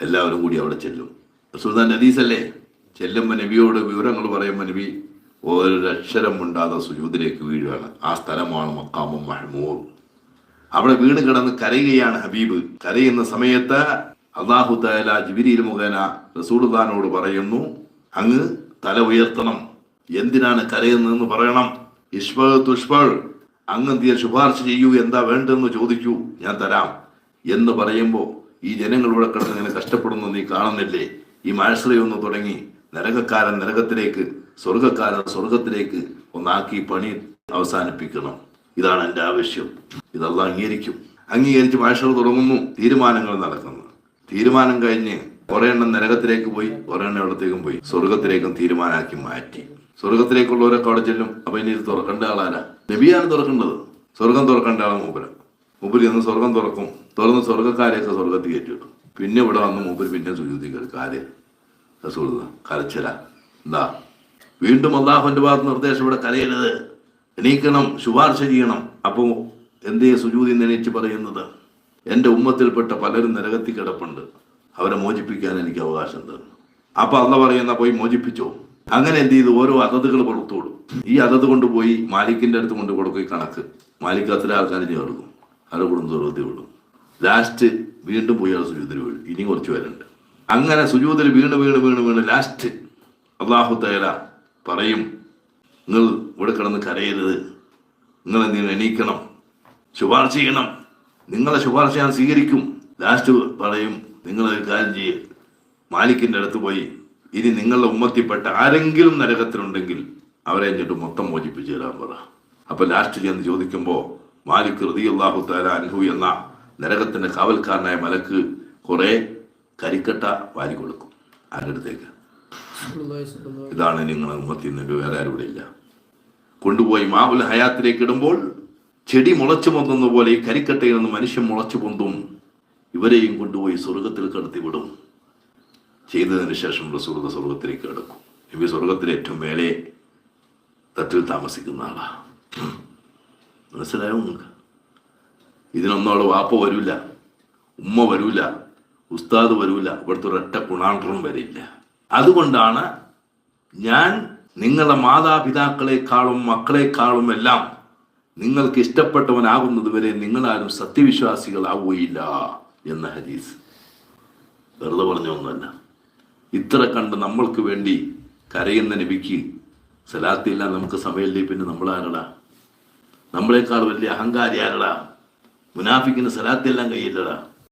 എല്ലാവരും കൂടി അവിടെ ചെല്ലും. സുൽത്താൻ നദീസല്ലേ ചെല്ലുമ്പോൾ നബിയോട് വിവരങ്ങൾ പറയുമ്പോൾ നബി ഒരക്ഷരം ഉണ്ടാതെ സുജൂദിലേക്ക് വീഴുകയാണ്. ആ സ്ഥലമാണ് മക്കാമും മഹമൂർ അവിടെ വീണ് കിടന്ന് കരയുകയാണ് ഹബീബ്. കരയുന്ന സമയത്ത് അള്ളാഹു തല ജിബിരിയിൽ മുഖേന റസൂൽദാനോട് പറയുന്നു അങ്ങ് തല ഉയർത്തണം. എന്തിനാണ് കരയുന്നതെന്ന് പറയണം. ഇഷ്ഫൾ തുഷ്ഫൾ അങ്ങ് എന്തിയ ശുപാർശ ചെയ്യൂ എന്താ വേണ്ടെന്ന് ചോദിക്കൂ. ഞാൻ തരാം. എന്ന് പറയുമ്പോൾ ഈ ജനങ്ങൾ ഇവിടെ കിടന്ന് ഇങ്ങനെ കഷ്ടപ്പെടുന്നു നീ കാണുന്നില്ലേ? ഈ മാഴ്സറയൊന്ന് തുടങ്ങി നരകക്കാരൻ നരകത്തിലേക്ക് സ്വർഗക്കാരൻ സ്വർഗത്തിലേക്ക് ഒന്നാക്കി പണി അവസാനിപ്പിക്കണം. ഇതാണ് എന്റെ ആവശ്യം. ഇതെല്ലാം അംഗീകരിക്കും. അംഗീകരിച്ച് മാഴ്സർ തുടങ്ങുന്നു. തീരുമാനങ്ങൾ നടക്കുന്നു. തീരുമാനം കഴിഞ്ഞ് കുറെ എണ്ണം നരകത്തിലേക്ക് പോയി കുറെ എണ്ണം എവിടത്തേക്കും പോയി? സ്വർഗത്തിലേക്കും തീരുമാനമാക്കി മാറ്റി. സ്വർഗത്തിലേക്കുള്ളവരൊക്കെ അവിടെ ചെല്ലും. അപ്പൊ ഇനി ഇത് തുറക്കേണ്ട ആളാരാ? നബിയാണ് തുറക്കേണ്ടത്. സ്വർഗം തുറക്കേണ്ട ആളാണ് മൂപ്പര്. മൂപ്പര് ചെന്ന് സ്വർഗം തുറക്കും. തുറന്ന് സ്വർഗക്കാരെയൊക്കെ സ്വർഗത്തിൽ കയറ്റി വിട്ടു പിന്നെ ഇവിടെ വന്ന് മൂപ്പര് പിന്നെ സുജൂതികൾ കാര്? റസൂലുള്ള കരച്ചില. എന്താ? വീണ്ടും അള്ളാഹുന്റെ ഭാഗത്ത് നിർദ്ദേശം ഇവിടെ കരയരുത്. എണീക്കണം ശുപാർശ ചെയ്യണം. അപ്പോൾ എന്തേ സുജൂതി എണീച്ച് പറയുന്നത്? എന്റെ ഉമ്മത്തിൽപ്പെട്ട പലരും നരകത്തിൽ കിടപ്പുണ്ട്. അവരെ മോചിപ്പിക്കാൻ എനിക്ക് അവകാശം തന്നു. അപ്പൊ അള്ള പറയുന്ന പോയി മോചിപ്പിച്ചോ. അങ്ങനെ എന്ത് ചെയ്തു? ഓരോ അതതുകൾ പുറത്തോടും ഈ അതത് കൊണ്ടുപോയി മാലിക്കിന്റെ അടുത്ത് കൊണ്ട് കൊടുക്കും കണക്ക്. മാലിക് അത്ര ആൾക്കാർ ചേർക്കും. അവരെ കൊടുന്ന് സ്വർഗത്തിൽ വിടും. ലാസ്റ്റ് വീണ്ടും പോയി ആ സുജൂതിൽ വീഴും. ഇനി കുറച്ച് പേരുണ്ട്. അങ്ങനെ സുജൂതിൽ വീണ് വീണ് വീണ് വീണ് ലാസ്റ്റ് അള്ളാഹു തേല പറയും നിങ്ങൾ ഇവിടെ കിടന്ന് കരയരുത്. നിങ്ങൾ എന്തെങ്കിലും എണീക്കണം. ശുപാർശ ചെയ്യണം. നിങ്ങളെ ശുപാർശ ഞാൻ സ്വീകരിക്കും. ലാസ്റ്റ് പറയും നിങ്ങളൊരു കാര്യം ചെയ്യ്. മാലിക്കിന്റെ അടുത്ത് പോയി. ഇനി നിങ്ങളുടെ ഉമ്മത്തിപ്പെട്ട ആരെങ്കിലും നരകത്തിലുണ്ടെങ്കിൽ അവരെ എന്നിട്ട് മൊത്തം മോചിപ്പിച്ചു തരാൻ പറ. അപ്പൊ ലാസ്റ്റ് ചെന്ന് ചോദിക്കുമ്പോ മാലിക് റതി അള്ളാഹു താല അനുഹു എന്ന നരകത്തിന്റെ കാവൽക്കാരനായ മലക്ക് കുറെ കരിക്കട്ട വാരി കൊടുക്കും ആരുടെ അടുത്തേക്ക്? ഇതാണ് നിങ്ങളെ ഉമ്മത്തിൽ നിന്ന് വേറെ ആരും ഇല്ല. കൊണ്ടുപോയി മാവുൽ ഹയാത്തിലേക്ക് ഇടുമ്പോൾ ചെടി മുളച്ചു പൊന്തുന്ന പോലെ ഈ കരിക്കട്ടയിൽ നിന്ന് മനുഷ്യൻ മുളച്ചു പൊന്തും ഇവരെയും കൊണ്ടുപോയി സ്വർഗത്തിൽ കടത്തി വിടും. ചെയ്തതിന് ശേഷം റസൂർദ സ്വർഗത്തിലേക്ക് കിടക്കും. ഇവ സ്വർഗത്തിലെ ഏറ്റവും മേലെ തട്ടിൽ താമസിക്കുന്ന ആളാ. ഉം. മനസ്സിലായോ നിങ്ങൾക്ക്? ഇതിനൊന്നും അവൾ വാപ്പ വരൂല ഉമ്മ വരൂല ഉസ്താദ് വരൂല ഇവിടുത്തെ ഒരൊറ്റ കുണാണ്ടറും വരില്ല. അതുകൊണ്ടാണ് ഞാൻ നിങ്ങളുടെ മാതാപിതാക്കളെക്കാളും മക്കളെക്കാളും എല്ലാം നിങ്ങൾക്ക് ഇഷ്ടപ്പെട്ടവനാകുന്നത് വരെ നിങ്ങളാരും സത്യവിശ്വാസികളാവുകയില്ല എന്ന ഹദീസ്. വെറുതെ പറഞ്ഞ ഒന്നല്ല ഇത്ര കണ്ട് നമ്മൾക്ക് വേണ്ടി കരയുന്ന നബിക്ക് സലാത്തില്ല നമുക്ക് സമയമില്ലേ? പിന്നെ നമ്മളാരടാ? നമ്മളെക്കാൾ വലിയ അഹങ്കാരി ആരടാ മുനാഫിക്കിന് സലാത്തെല്ലാം കയ്യില്ലടാ